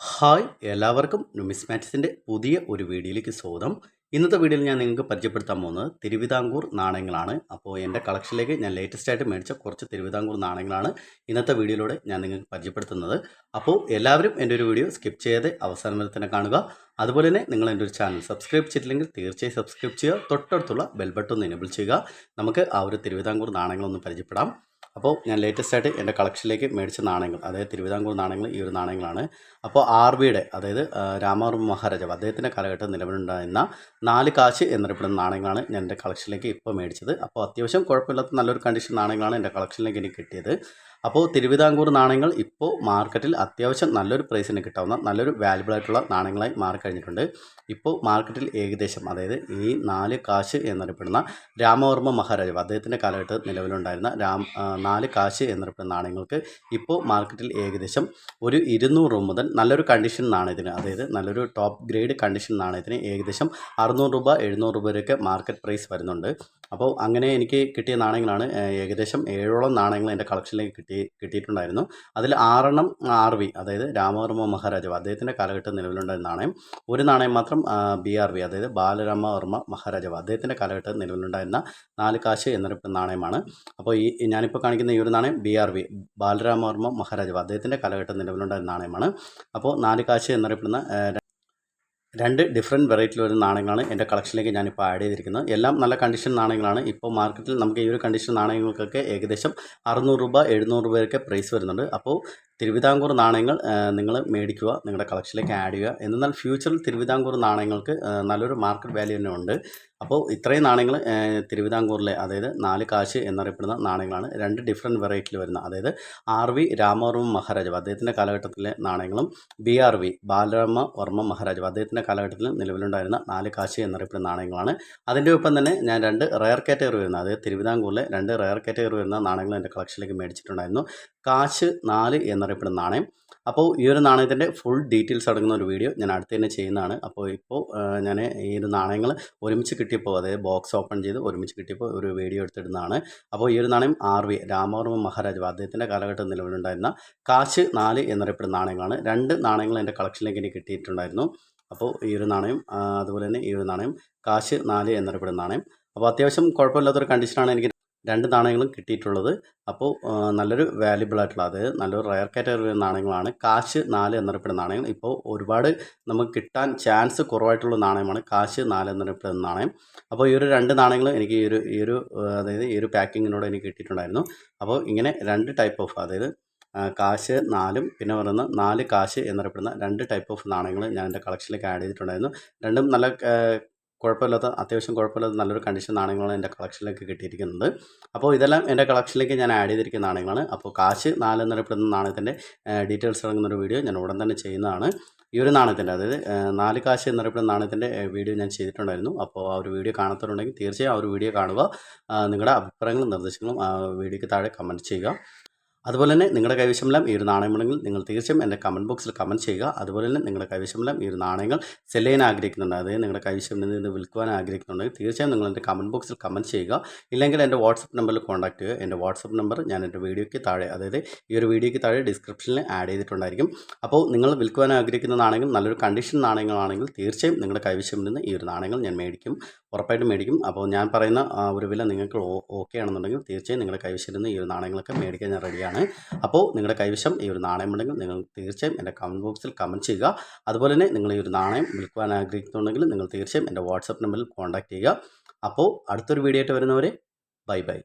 Hi എല്ലാവർക്കും നുമിസ്മാറ്റിക്സിന്റെ പുതിയ ഒരു വീഡിയോയിലേക്ക് സ്വാഗതം. ഇന്നത്തെ വീഡിയോയിൽ ഞാൻ നിങ്ങൾക്ക് പരിചയപ്പെടുത്താൻ പോകുന്നത് തിരുവിതാംകൂർ നാണയങ്ങളാണ്. അപ്പോൾ എന്റെ കളക്ഷനിലേക്ക് ഞാൻ ലേറ്റസ്റ്റ് ആയിട്ട് മേടിച്ച കുറച്ച് തിരുവിതാംകൂർ നാണയങ്ങളാണ് ഇന്നത്തെ വീഡിയോയിലൂടെ ഞാൻ നിങ്ങൾക്ക് പരിചയപ്പെടുത്തുന്നത്. അപ്പോൾ എല്ലാവരും എന്റെ ഒരു വീഡിയോ സ്കിപ്പ് ചെയ്യാതെ അവസാനം വരെ തന്നെ കാണുക. അതുപോലെ തന്നെ നിങ്ങൾ എന്റെ ഒരു ചാനൽ സബ്സ്ക്രൈബ് ചെയ്തിട്ടില്ലെങ്കിൽ തീർച്ചയായും സബ്സ്ക്രൈബ് ചെയ്യുക. തൊട്ടടുത്തുള്ള ബെൽ ബട്ടൺ ഒന്ന് എനേബിൾ ചെയ്യുക. നമുക്ക് ആ ഒരു തിരുവിതാംകൂർ നാണയങ്ങളൊന്ന് പരിചയപ്പെടാം. അപ്പോൾ ഞാൻ ലേറ്റസ്റ്റ് ആയിട്ട് എന്റെ കളക്ഷനിലേക്ക് മേടിച്ച നാണയങ്ങൾ അതായത് തിരുവിതാംകൂർ നാണയങ്ങൾ ഈ ഒരു നാണയങ്ങളാണ്. അപ്പോൾ ആർ ബിയുടെ അതായത് രാമവർമ്മ മഹാരാജാവ് അദ്ദേഹത്തിന്റെ കാലഘട്ടം നിലവിലുണ്ടായിരുന്ന നാല് കാശ് എന്നറിയപ്പെടുന്ന നാണയങ്ങളാണ് ഞാൻ എന്റെ കളക്ഷനിലേക്ക് ഇപ്പോൾ മേടിച്ചത്. അപ്പോൾ അത്യാവശ്യം കുഴപ്പമില്ലാത്ത നല്ലൊരു കണ്ടീഷൻ നാണയങ്ങളാണ് എന്റെ കളക്ഷനിലേക്ക് എനിക്ക് കിട്ടിയത്. അപ്പോൾ തിരുവിതാംകൂർ നാണയങ്ങൾ ഇപ്പോൾ മാർക്കറ്റിൽ അത്യാവശ്യം നല്ലൊരു പ്രൈസിന് കിട്ടാവുന്ന നല്ലൊരു വാല്യുബിൾ ആയിട്ടുള്ള നാണയങ്ങളായി മാറിക്കഴിഞ്ഞിട്ടുണ്ട്. ഇപ്പോൾ മാർക്കറ്റിൽ ഏകദേശം അതായത് ഈ നാല് കാശ് എന്നറിയപ്പെടുന്ന രാമവർമ്മ മഹാരാജാവ് അദ്ദേഹത്തിന്റെ കാലഘട്ടത്തിൽ നിലവിലുണ്ടായിരുന്ന രാം നാല് കാശ് എന്നറിയപ്പെടുന്ന നാണയങ്ങൾക്ക് ഇപ്പോൾ മാർക്കറ്റിൽ ഏകദേശം ഒരു ഇരുന്നൂറ് രൂപ മുതൽ നല്ലൊരു കണ്ടീഷൻ നാണയത്തിന് അതായത് നല്ലൊരു ടോപ്പ് ഗ്രേഡ് കണ്ടീഷൻ നാണയത്തിന് ഏകദേശം അറുന്നൂറ് രൂപ എഴുന്നൂറ് രൂപ വരെയൊക്കെ മാർക്കറ്റ് പ്രൈസ് വരുന്നുണ്ട്. അപ്പോൾ അങ്ങനെ എനിക്ക് കിട്ടിയ നാണയങ്ങളാണ് ഏകദേശം ഏഴോളം നാണയങ്ങൾ എന്റെ കളക്ഷനിലേക്ക് കിട്ടി. കിട്ടിയിട്ടുണ്ടായിരുന്നു. അതിൽ ആറെണ്ണം ആർ വി അതായത് രാമവർമ്മ മഹാരാജാവ് അദ്ദേഹത്തിന്റെ കാലഘട്ടം നിലവിലുണ്ടായ നാണയം. ഒരു നാണയം മാത്രം ബി ആർ വി അതായത് ബാലരാമവർമ്മ മഹാരാജാവ് അദ്ദേഹത്തിന്റെ കാലഘട്ടം നിലവിലുണ്ടായിരുന്ന നാല് കാശ് എന്നറിയപ്പെടുന്ന നാണയമാണ്. അപ്പോൾ ഈ ഞാനിപ്പോൾ കാണിക്കുന്ന ഈ ഒരു നാണയം ബി ആർ വി ബാലരാമവർമ്മ മഹാരാജാവ് അദ്ദേഹത്തിന്റെ കാലഘട്ടം നിലവിലുണ്ടായിരുന്ന നാണയമാണ്. അപ്പോൾ നാല് കാശ് എന്നറിയപ്പെടുന്ന രണ്ട് ഡിഫറെന്റ് വെറൈറ്റിയിൽ വരുന്ന നാണയങ്ങളാണ് എന്റെ കളക്ഷനിലേക്ക് ഞാനിപ്പോൾ ആഡ് ചെയ്തിരിക്കുന്നത്. എല്ലാം നല്ല കണ്ടീഷൻ നാണയങ്ങളാണ്. ഇപ്പോൾ മാർക്കറ്റിൽ നമുക്ക് ഈ ഒരു കണ്ടീഷൻ നാണയങ്ങൾക്കൊക്കെ ഏകദേശം അറുന്നൂറ് രൂപ എഴുന്നൂറ് രൂപയൊക്കെ പ്രൈസ് വരുന്നുണ്ട്. അപ്പോൾ തിരുവിതാംകൂർ നാണയങ്ങൾ നിങ്ങൾ മേടിക്കുക നിങ്ങളുടെ കളക്ഷനിലേക്ക് ആഡ് ചെയ്യുക. എന്നാൽ ഫ്യൂച്ചറിൽ തിരുവിതാംകൂർ നാണയങ്ങൾക്ക് നല്ലൊരു മാർക്കറ്റ് വാല്യൂ തന്നെ ഉണ്ട്. അപ്പോൾ ഇത്രയും നാണയങ്ങൾ തിരുവിതാംകൂറിലെ അതായത് നാല് കാശ് എന്നറിയപ്പെടുന്ന നാണയങ്ങളാണ്. രണ്ട് ഡിഫറെന്റ് വെറൈറ്റിയിൽ വരുന്ന അതായത് ആർ വി രാമവർമ്മ മഹാരാജാവ് അദ്ദേഹത്തിന്റെ കാലഘട്ടത്തിലെ നാണയങ്ങളും B R V Balarama Varma മഹാരാജാവ് അദ്ദേഹത്തിന്റെ കാലഘട്ടത്തിൽ നിലവിലുണ്ടായിരുന്ന നാല് കാശ് എന്നറിയപ്പെടുന്ന നാണയങ്ങളാണ്. അതിന്റെ ഒപ്പം തന്നെ ഞാൻ രണ്ട് റയർ കാറ്റഗറി വരുന്ന അതായത് തിരുവിതാംകൂറിലെ രണ്ട് റയർ കാറ്റഗറി വരുന്ന നാണയങ്ങൾ എന്റെ കളക്ഷനിലേക്ക് മേടിച്ചിട്ടുണ്ടായിരുന്നു. കാശ് നാല് എന്നറിയപ്പെടുന്ന നാണയം. അപ്പോൾ ഈ ഒരു നാണയത്തിന്റെ ഫുൾ ഡീറ്റെയിൽസ് അടങ്ങുന്ന ഒരു വീഡിയോ ഞാൻ അടുത്ത് തന്നെ ചെയ്യുന്നതാണ്. അപ്പോൾ ഇപ്പോൾ ഞാൻ ഈ ഒരു നാണയങ്ങൾ ഒരുമിച്ച് കിട്ടിയപ്പോൾ അതായത് ബോക്സ് ഓപ്പൺ ചെയ്ത് ഒരുമിച്ച് കിട്ടിയപ്പോൾ ഒരു വീഡിയോ എടുത്തിടുന്നതാണ്. അപ്പോൾ ഈ ഒരു നാണയം ആർ വി രാമവർമ്മ മഹാരാജ് അദ്ദേഹത്തിന്റെ കാലഘട്ടം നിലവിലുണ്ടായിരുന്ന കാശ് നാല് എന്നറിയപ്പെടുന്ന നാണയങ്ങളാണ്. രണ്ട് നാണയങ്ങൾ എന്റെ കളക്ഷനിലേക്ക് എനിക്ക് കിട്ടിയിട്ടുണ്ടായിരുന്നു. അപ്പോൾ ഈ ഒരു നാണയം അതുപോലെ തന്നെ ഈ ഒരു നാണയം കാശ് നാല് എന്നറിയപ്പെടുന്ന നാണയം. അപ്പോൾ അത്യാവശ്യം കുഴപ്പമില്ലാത്തൊരു കണ്ടീഷനാണ് എനിക്ക് രണ്ട് നാണയങ്ങളും കിട്ടിയിട്ടുള്ളത്. അപ്പോൾ നല്ലൊരു വാല്യുബിൾ ആയിട്ടുള്ള അതായത് നല്ലൊരു റയർ കാറ്റഗറി നാണയങ്ങളാണ്. കാശ് നാല് എന്നറിയപ്പെടുന്ന നാണയങ്ങൾ ഇപ്പോൾ ഒരുപാട് നമുക്ക് കിട്ടാൻ ചാൻസ് കുറവായിട്ടുള്ള നാണയമാണ് കാശ് നാല് എന്നറിയപ്പെടുന്ന നാണയം. അപ്പോൾ ഈ ഒരു രണ്ട് നാണയങ്ങളും എനിക്ക് ഈ ഒരു ഈ ഒരു അതായത് ഈ ഒരു പാക്കിങ്ങിനോട് എനിക്ക് കിട്ടിയിട്ടുണ്ടായിരുന്നു. അപ്പോൾ ഇങ്ങനെ രണ്ട് ടൈപ്പ് ഓഫ് അതായത് കാശ് നാലും പിന്നെ പറയുന്ന നാല് കാശ് എന്നറിയപ്പെടുന്ന രണ്ട് ടൈപ്പ് ഓഫ് നാണയങ്ങൾ ഞാൻ എന്റെ കളക്ഷനിലേക്ക് ആഡ് ചെയ്തിട്ടുണ്ടായിരുന്നു. രണ്ടും നല്ല കുഴപ്പമില്ലാത്ത അത്യാവശ്യം കുഴപ്പമില്ലാത്ത നല്ലൊരു കണ്ടീഷൻ നാണയങ്ങളാണ് എന്റെ കളക്ഷനിലേക്ക് കിട്ടിയിരിക്കുന്നത്. അപ്പോൾ ഇതെല്ലാം എന്റെ കളക്ഷനിലേക്ക് ഞാൻ ആഡ് ചെയ്തിരിക്കുന്ന നാണയങ്ങളാണ്. അപ്പോൾ കാശ് നാല് എന്നറിയപ്പെടുന്ന നാണയത്തിന്റെ ഡീറ്റെയിൽസ് അടങ്ങുന്ന ഒരു വീഡിയോ ഞാൻ ഉടൻ തന്നെ ചെയ്യുന്നതാണ്. ഈ ഒരു നാണയത്തിന്റെ അതായത് നാല് കാശ് എന്നറിയപ്പെടുന്ന നാണയത്തിന്റെ വീഡിയോ ഞാൻ ചെയ്തിട്ടുണ്ടായിരുന്നു. അപ്പോൾ ആ ഒരു വീഡിയോ കാണാത്തവരുണ്ടെങ്കിൽ തീർച്ചയായും ആ ഒരു വീഡിയോ കാണുക. നിങ്ങളുടെ അഭിപ്രായങ്ങളും നിർദ്ദേശങ്ങളും വീഡിയോയ്ക്ക് താഴെ കമന്റ് ചെയ്യുക. അതുപോലെ തന്നെ നിങ്ങളുടെ കൈവശമെല്ലാം ഈ ഒരു നാണയമുണ്ടെങ്കിൽ നിങ്ങൾ തീർച്ചയായും എന്റെ കമന്റ് ബോക്സിൽ കമന്റ് ചെയ്യുക. അതുപോലെ തന്നെ നിങ്ങളുടെ കൈവശമെല്ലാം ഈ ഒരു നാണയങ്ങൾ സെൽ ചെയ്യാൻ ആഗ്രഹിക്കുന്നുണ്ട്. അതായത് നിങ്ങളുടെ കൈവശം നിന്ന് വിൽക്കുവാൻ ആഗ്രഹിക്കുന്നുണ്ടെങ്കിൽ തീർച്ചയായും നിങ്ങൾ എന്റെ കമന്റ് ബോക്സിൽ കമന്റ് ചെയ്യുക. ഇല്ലെങ്കിൽ എന്റെ വാട്സപ്പ് നമ്പറിൽ കോൺടാക്റ്റ് ചെയ്യുക. എന്റെ വാട്സപ്പ് നമ്പർ ഞാൻ എന്റെ വീഡിയോയ്ക്ക് താഴെ അതായത് ഈ ഒരു വീഡിയോയ്ക്ക് താഴെ ഡിസ്ക്രിപ്ഷനിൽ ആഡ് ചെയ്തിട്ടുണ്ടായിരിക്കും. അപ്പോൾ നിങ്ങൾ വിൽക്കുവാൻ ആഗ്രഹിക്കുന്ന നാണയങ്ങൾ നല്ലൊരു കണ്ടീഷൻ നാണയങ്ങളാണെങ്കിൽ തീർച്ചയായും നിങ്ങളുടെ കൈവശം നിന്ന് ഈ ഒരു നാണയങ്ങൾ ഞാൻ മേടിക്കും. ഉറപ്പായിട്ടും മേടിക്കും. അപ്പോൾ ഞാൻ പറയുന്ന ഒരു വില നിങ്ങൾക്ക് ഓക്കെ ആണെന്നുണ്ടെങ്കിൽ തീർച്ചയായും നിങ്ങളുടെ കൈവശം നിന്ന് ഈ ഒരു നാണയങ്ങളൊക്കെ മേടിക്കാൻ ഞാൻ റെഡിയാണ് അപ്പോൾ നിങ്ങളുടെ കൈവശം ഈ ഒരു നാണയം ഉണ്ടെങ്കിൽ നിങ്ങൾ തീർച്ചയായും എന്റെ കമന്റ് ബോക്സിൽ കമന്റ് ചെയ്യുക. അതുപോലെ തന്നെ നിങ്ങൾ ഈ ഒരു നാണയം വിൽക്കുവാൻ ആഗ്രഹിക്കുന്നുണ്ടെങ്കിൽ നിങ്ങൾ തീർച്ചയായും എന്റെ വാട്സപ്പ് നമ്പറിൽ കോൺടാക്ട് ചെയ്യുക. അപ്പോൾ അടുത്തൊരു വീഡിയോ ആയിട്ട് വരുന്നവരെ ബൈ ബൈ